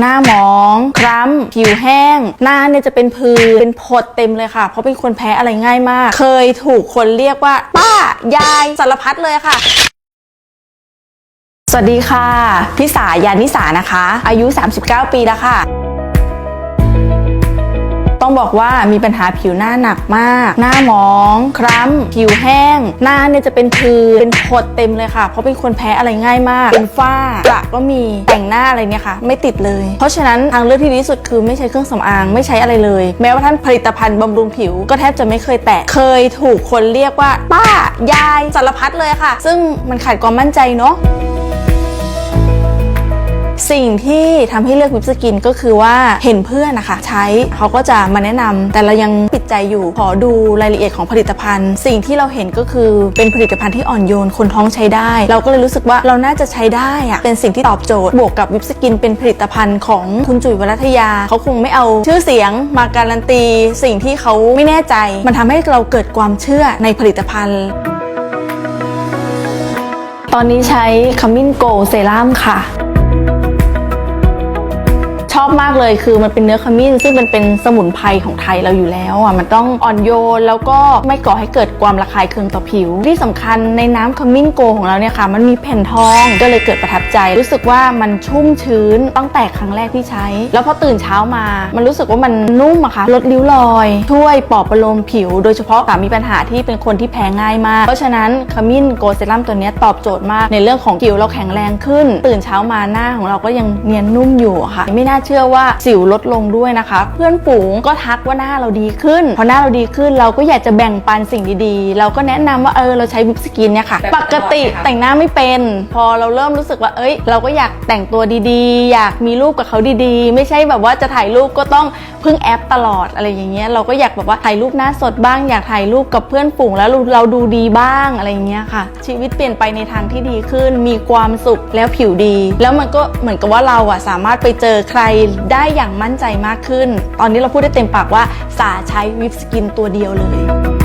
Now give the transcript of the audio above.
หน้าหมอง คล้ำ ผิวแห้ง หน้าเนี่ยจะเป็นพื้นเป็นผดเต็มเลยค่ะ เพราะเป็นคนแพ้อะไรง่ายมาก เคยถูกคนเรียกว่า ป้า ยายสารพัดเลยค่ะสวัสดีค่ะ พิสา ยานิสานะคะ อายุ 39 ปีแล้วค่ะ ต้องบอกว่ามีปัญหาผิวหน้าหนักมาก หน้าหมอง คล้ำ ผิวแห้ง หน้าเนี่ยจะเป็นพืนเป็นผดเต็มเลยค่ะ เพราะเป็นคนแพ้อะไรง่ายมาก เป็นฝ้ากระก็มีแต่งหน้าอะไรเนี่ยค่ะ ไม่ติดเลย เพราะฉะนั้นทางเลือกที่ดีที่สุดคือไม่ใช้เครื่องสำอางไม่ใช้อะไรเลย แม้ว่าท่านผลิตภัณฑ์บำรุงผิวก็แทบจะไม่เคยแตะเคยถูกคนเรียกว่า ป้ายายสารพัดเลยค่ะ ซึ่งมันขาดความมั่นใจเนาะ สิ่งที่ทำให้เลือกวิปสกินก็คือว่าเห็นเพื่อนนะคะ ใช้เขาก็จะมาแนะนำแต่เรายังปิดใจอยู่ขอดูรายละเอียดของผลิตภัณฑ์ สิ่งที่เราเห็นก็คือเป็นผลิตภัณฑ์ที่อ่อนโยนคนท้องใช้ได้ เราก็เลยรู้สึกว่าเราน่าจะใช้ได้อะเป็นสิ่งที่ตอบโจทย์บวกกับวิปสกิน เป็นผลิตภัณฑ์ของคุณจุ๋ยวรัตยาเขาคงไม่เอาชื่อเสียงมาการันตี สิ่งที่เขาไม่แน่ใจ มันทำให้เราเกิดความเชื่อในผลิตภัณฑ์ตอนนี้ใช้ขมิ้นโกเซรั่มค่ะ มากเลยคือมันเป็นเนื้อขมิ้น ซึ่งมันเป็นสมุนไพรของไทยเราอยู่แล้วอะมันต้องอ่อนโยนแล้วก็ไม่ก่อให้เกิดความระคายเคืองต่อผิว ที่สำคัญในน้ำขมิ้นโกของเราเนี่ยค่ะ มันมีแผ่นทองก็เลยเกิดประทับใจ รู้สึกว่ามันชุ่มชื้นตั้งแต่ครั้งแรกที่ใช้ แล้วพอตื่นเช้ามา มันรู้สึกว่ามันนุ่มอะค่ะลดริ้วรอย ช่วยปลอบประโลมผิว โดยเฉพาะสามีปัญหาที่เป็นคนที่แพ้ง่ายมาก เพราะฉะนั้นขมิ้นโกเซรั่มตัวนี้ตอบโจทย์มากในเรื่องของผิวเราแข็งแรงขึ้น ตื่นเช้ามาหน้าของเราก็ยังเนียนนุ่มอยู่ค่ะ ไม่น่าเชื่อว่าสิวลดลงด้วยนะคะ เพื่อนฝูงก็ทักว่าหน้าเราดีขึ้นพอหน้าเราดีขึ้นเราก็อยากจะแบ่งปันสิ่งดีๆ เราก็แนะนำว่าเออเราใช้วิปสกินเนี่ยค่ะแบบปกติตลอดไหมคะแต่งหน้าไม่เป็น พอเราเริ่มรู้สึกว่า เอ้ย เราก็อยากแต่งตัวดีๆ อยากมีรูปกับเขาดีๆ ไม่ใช่แบบว่าจะถ่ายรูปก็ต้องพึ่งแอปตลอดอะไรอย่างเงี้ยเราก็อยากแบบว่าถ่ายรูปหน้าสดบ้าง อยากถ่ายรูปกับเพื่อนฝูงแล้วเราเราดูดีบ้างอะไรอย่างเงี้ยค่ะ ชีวิตเปลี่ยนไปในทางที่ดีขึ้นมีความสุขแล้วผิวดี แล้วมันก็เหมือนกับว่าเราอะสามารถไปเจอใครได้อย่างมั่นใจมากขึ้น ตอนนี้เราพูดได้เต็มปากว่าสาใช้วิปสกินตัวเดียวเลย